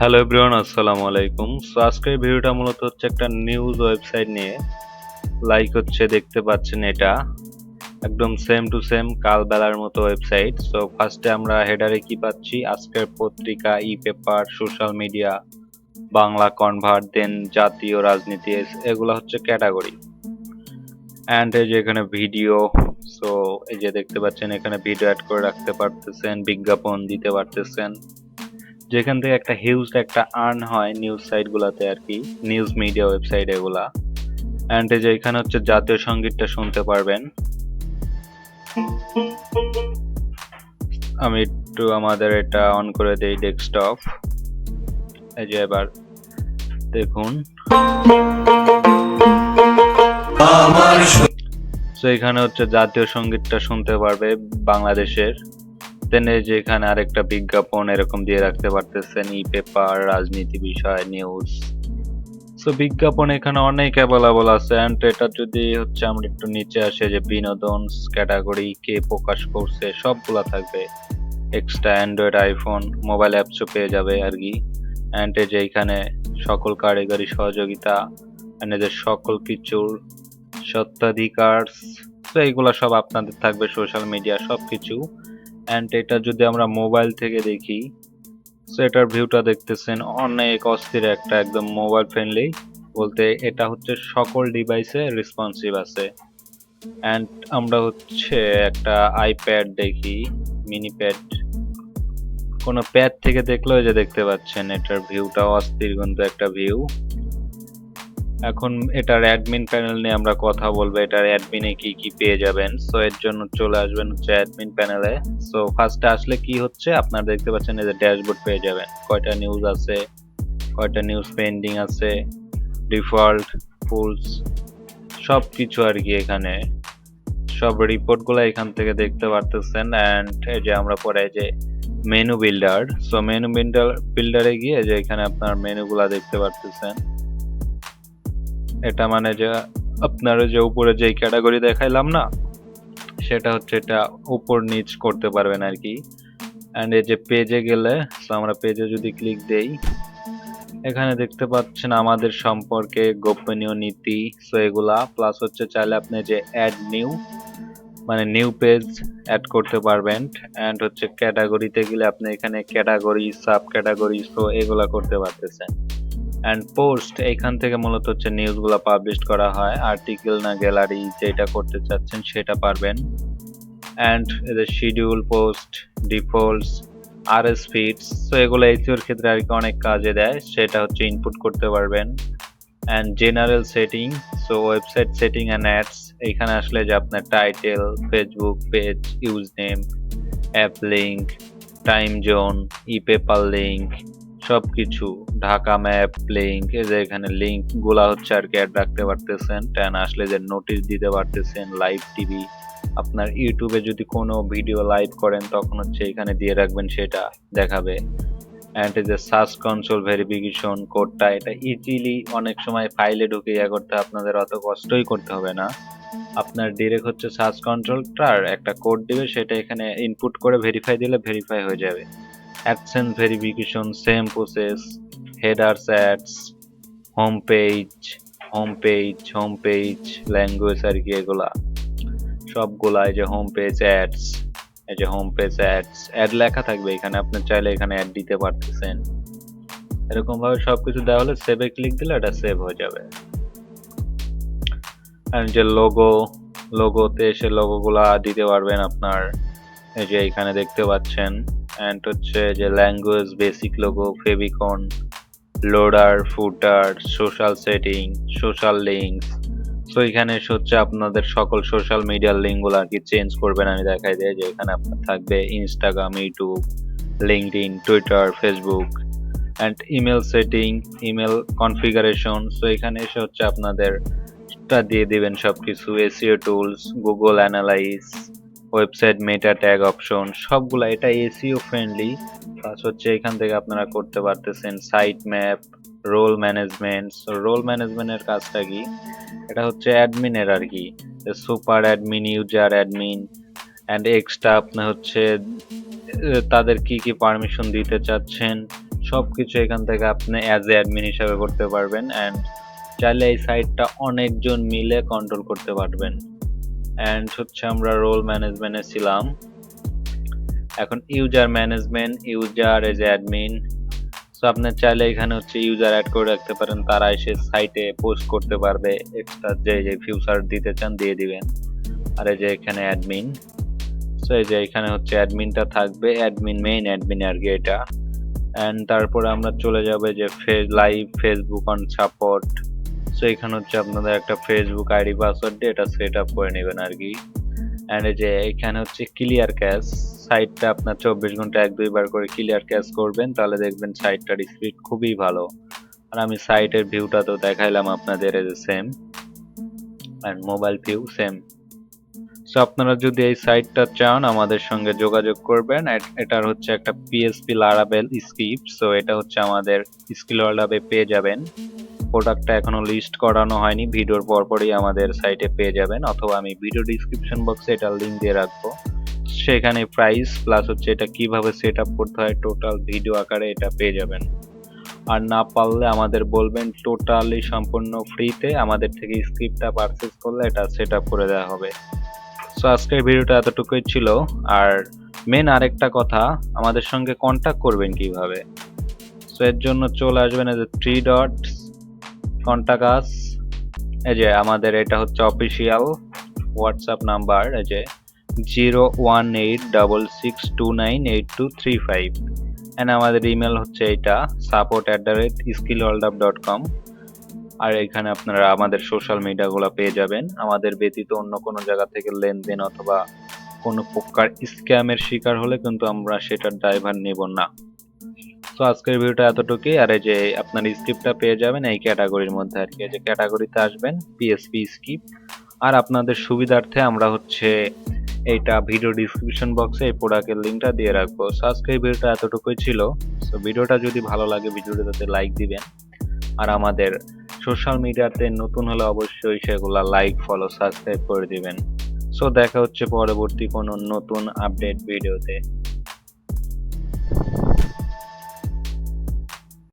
Hello everyone আসসালামু আলাইকুম so আজকের ভিডিওটা মূলত হচ্ছে একটা নিউজ ওয়েবসাইট নিয়ে। লাইক হচ্ছে, দেখতে পাচ্ছেন এটা। একদম সেম টু সেম কাল বেলার মতো ওয়েবসাইট সো ফার্স্টে আমরা হেডারে কি পাচ্ছি? আজকের পত্রিকা e paper social media Bangla convert দেন জাতীয় রাজনীতি এগুলো হচ্ছে ক্যাটাগরি অ্যান্ড এই যে এখানে ভিডিও সো এই যে দেখতে পাচ্ছেন, এখানে ভিডিও অ্যাড করে রাখতে পারতেছেন, বিজ্ঞাপন দিতে পারতেছেন। যেখান থেকে একটা হিউজ একটা আর্ন হয় নিউজ সাইট গুলাতে আর কি নিউজ মিডিয়া ওয়েবসাইট এগুলা। অ্যান্ড যে এখানে হচ্ছে জাতীয় সঙ্গীতটা শুনতে পারবেন। আমি একটু আমাদের এটা অন করে দেই ডেস্কটপ এই যে এবার দেখুন। তো এখানে হচ্ছে জাতীয় সঙ্গীতটা শুনতে পারবে বাংলাদেশের। দেন যে এখানে আরেকটা বিজ্ঞাপন এরকম দিয়ে রাখতে পারতেছেন ই পেপার রাজনীতি বিষয় নিউজ সো বিজ্ঞাপন এখানে অনেক অ্যাভেলেবল আছে অ্যান্ড এটা যদি হচ্ছে আমরা একটু নিচে আসে যে বিনোদন ক্যাটাগরি কে প্রকাশ করছে, সবগুলা থাকবে। এক্সট্রা অ্যান্ড্রয়েড আইফোন মোবাইল অ্যাপসও পেয়ে যাবে আর কি। অ্যান্ড এই যে এখানে সকল কারিগরি সহযোগিতা, and এদের সকল কিছুর সত্ত্বাধিকার তো এইগুলা সব আপনাদের থাকবে সোশ্যাল মিডিয়া সব কিছু অ্যান্ড এটা যদি আমরা মোবাইল থেকে দেখি সো এটার ভিউটা দেখতেছেন, অনেক অস্থির একটা, একদম মোবাইল ফ্রেন্ডলি বলতে এটা হচ্ছে সকল ডিভাইসে রেসপন্সিভ আছে। অ্যান্ড আমরা হচ্ছে একটা আইপ্যাড দেখি মিনি প্যাড কোনো প্যাড থেকে দেখলেও যে দেখতে পাচ্ছেন, এটার ভিউটা অস্থির কিন্তু একটা ভিউ এখন এটার অ্যাডমিন প্যানেল নিয়ে আমরা কথা বলব, এটার অ্যাডমিনে কি কি পেয়ে যাবেন। সো এর জন্য চলে আসবেন হচ্ছে অ্যাডমিন প্যানেলে সো ফার্স্টে আসলে কি হচ্ছে, আপনারা দেখতে পাচ্ছেন এই যে ড্যাশবোর্ড পেয়ে যাবেন। কয়টা নিউজ আছে, কয়টা নিউজ পেন্ডিং আছে ডিফল্ট ফুলস সব কিছু আর কি এখানে। সব রিপোর্টগুলো এখান থেকে দেখতে পারতেছেন। অ্যান্ড এই যে আমরা পরে যে menu builder so menu builder বিল্ডারে গিয়ে যে এখানে আপনার মেনুগুলা দেখতে পারতেছেন। এটা মানে যে আপনারা যে উপরে যে ক্যাটাগরি দেখাইলাম না, সেটা হচ্ছে এটা উপর নিচ করতে পারবেন আর কি। অ্যান্ড এই যে পেজে গেলে আমরা পেজে যদি ক্লিক দেই, এখানে দেখতে পাচ্ছেন আমাদের সম্পর্কে গোপনীয় নীতি সো এগুলা প্লাস হচ্ছে চাইলে আপনি যে অ্যাড নিউ মানে নিউ পেজ অ্যাড করতে পারবেন। অ্যান্ড হচ্ছে ক্যাটাগরিতে গেলে আপনি এখানে ক্যাটাগরি সাব ক্যাটাগরি সো এগুলা করতে পারতেছেন। অ্যান্ড পোস্ট এখান থেকে মূলত হচ্ছে নিউজগুলো পাবলিশ করা হয় আর্টিকেল না গ্যালারি যেটা করতে চাচ্ছেন সেটা পারবেন অ্যান্ড এদের শিডিউল পোস্ট ডিফল্টস আর এস ফিটস তো এগুলো এইচওর ক্ষেত্রে আর কি অনেক কাজে দেয়, সেটা হচ্ছে ইনপুট করতে পারবেন and general setting so website setting and ads এখানে আসলে যে আপনার title Facebook page use name app link time zone e paper link সবকিছু, ঢাকা ম্যাপ লিঙ্ক এই যে এখানে লিঙ্কগুলা হচ্ছে আর কি অ্যাড রাখতে পারতেছেন। ট্যান আসলে যে নোটিশ দিতে পারতেছেন লাইভ টিভি আপনার ইউটিউবে যদি কোনো ভিডিও লাইভ করেন, তখন হচ্ছে এখানে দিয়ে রাখবেন সেটা, দেখাবে। অ্যান্ড যে সার্চ কনসোল ভেরিফিকেশন কোডটা এটা ইজিলি অনেক সময় ফাইলে ঢুকে ইয়া করতে আপনাদের অত কষ্টই করতে হবে না। আপনার ডিরেক্ট হচ্ছে সার্চ কন্ট্রোলটার একটা কোড দিবে, সেটা এখানে ইনপুট করে ভেরিফাই দিলে ভেরিফাই হয়ে যাবে। AdSense verification, same process headers ads home page home page home page, language আর কি এগুলা। সবগুলা এই যে হোম পেজ অ্যাডস, এই যে হোম পেজ অ্যাডস, অ্যাড লেখা থাকবে এখানে, আপনি চাইলে এখানে অ্যাড দিতে পারতেছেন। এরকম ভাবে সবকিছু দেওয়া হলে সেভে ক্লিক দিলে এটা সেভ হয়ে যাবে। আর যে লোগো, লোগোতে এসে লোগোগুলা দিতে পারবেন আপনার। এই যে এখানে দেখতে পাচ্ছেন। অ্যান্ড হচ্ছে যে language basic logo favicon loader footer social setting social links so এখানে হচ্ছে আপনাদের সকল সোশ্যাল মিডিয়ার লিঙ্কগুলো আর কি চেঞ্জ করবেন, আমি দেখাই দেয় যে এখানে আপনার থাকবে Instagram YouTube LinkedIn Twitter Facebook and email setting email configuration so এখানে এসে হচ্ছে আপনাদের দিয়ে দিবেন সবকিছু SEO tools Google analyse website meta tag option সবগুলা এটা এসিও ফ্রেন্ডলি প্লাস হচ্ছে এখান থেকে আপনারা করতে পারতেছেন site map role management role ম্যানেজমেন্টের কাজটা কি? এটা হচ্ছে অ্যাডমিনের আর কি। Super admin user admin and extra আপনি হচ্ছে তাদের কি কি পারমিশন দিতে চাচ্ছেন? সবকিছু এখান থেকে আপনি অ্যাজ এ অ্যাডমিন হিসাবে করতে পারবেন। অ্যান্ড চাইলে এই সাইটটা অনেকজন মিলে কন্ট্রোল করতে পারবেন। অ্যান্ড হচ্ছে আমরা রোল ম্যানেজমেন্টে ছিলাম। এখন user management user as admin so আপনার চাইলে এখানে হচ্ছে ইউজার অ্যাড করে রাখতে পারেন। তারা এসে সাইটে পোস্ট করতে পারবে। এক্সট্রা যে যে ফিউচার দিতে চান দিয়ে দিবেন। আর এই যে এখানে অ্যাডমিন সো এই যে এখানে হচ্ছে অ্যাডমিনটা থাকবে। অ্যাডমিন মেইন অ্যাডমিন আর কি এটা। অ্যান্ড তারপরে আমরা চলে যাব যে live Facebook on support so এখানে হচ্ছে আপনাদের একটা ফেসবুক আইডি পাসওয়ার্ড দিয়ে এটা সেট আপ করে নেবেন আর কি। অ্যান্ড যে এখানে হচ্ছে ক্লিয়ার ক্যাশ সাইটটা আপনার চব্বিশ ঘণ্টা এক, দুইবার করে ক্লিয়ার ক্যাশ করবেন, তাহলে দেখবেন সাইটটার স্পিড খুবই ভালো। আর আমি সাইটের ভিউটা তো দেখাইলাম আপনাদের যে same and mobile view same so আপনারা যদি এই সাইটটা চান, আমাদের সঙ্গে যোগাযোগ করবেন। এটার হচ্ছে একটা পিএসপি লারাবেল স্ক্রিপ্ট সো এটা হচ্ছে আমাদের স্কিল লাবে পেয়ে যাবেন। প্রোডাক্টটা এখনও লিস্ট করানো হয়নি। ভিডিওর পরপরই আমাদের সাইটে পেয়ে যাবেন, অথবা আমি ভিডিও ডিসক্রিপশন বক্সে এটার লিঙ্ক দিয়ে রাখব। সেখানে প্রাইস প্লাস হচ্ছে এটা কীভাবে সেট আপ করতে হয় টোটাল ভিডিও আকারে এটা পেয়ে যাবেন। আর না পারলে আমাদের বলবেন টোটালি সম্পূর্ণ ফ্রিতে আমাদের থেকে স্ক্রিপ্টটা পারচেস করলে এটা সেট আপ করে দেওয়া হবে। সো আজকের ভিডিওটা এতটুকুই ছিল। আর মেন আরেকটা কথা, আমাদের সঙ্গে কন্ট্যাক্ট করবেন কীভাবে? সো এর জন্য চলে আসবেন এই যে থ্রি ডট কন্ট্যাক্ট আস এই যে আমাদের এটা হচ্ছে অফিসিয়াল হোয়াটসঅ্যাপ নাম্বার এই যে zero one eight double six two nine eight two three five and আমাদের ইমেল হচ্ছে এটা support at the rate skill world up dot com আর এখানে আপনারা আমাদের সোশ্যাল মিডিয়াগুলো পেয়ে যাবেন। আমাদের ব্যতীত অন্য কোনো জায়গা থেকে লেনদেন অথবা কোনো প্রকার স্ক্যামের শিকার হলে কিন্তু আমরা সেটার ড্রাইভার নেব না। তো আজকের ভিডিওটা এতটুকুই। আর এই যে আপনার স্ক্রিপ্টটা পেয়ে যাবেন এই ক্যাটাগরির মধ্যে আর কি। এই যে ক্যাটাগরিতে আসবেন পিএসপি স্ক্রিপ্ট আর আপনাদের সুবিধার্থে আমরা হচ্ছে এইটা ভিডিও ডিসক্রিপশন বক্সে এই প্রোডাক্টের লিঙ্কটা দিয়ে রাখব। সো আজকের এই ভিডিওটা এতটুকুই ছিল। সো ভিডিওটা যদি ভালো লাগে, ভিডিওটাতে লাইক দিবেন। আর আমাদের সোশ্যাল মিডিয়াতে নতুন হলে অবশ্যই সেগুলা লাইক ফলো সাবস্ক্রাইব করে দিবেন। সো দেখা হচ্ছে পরবর্তী কোনো নতুন আপডেট ভিডিওতে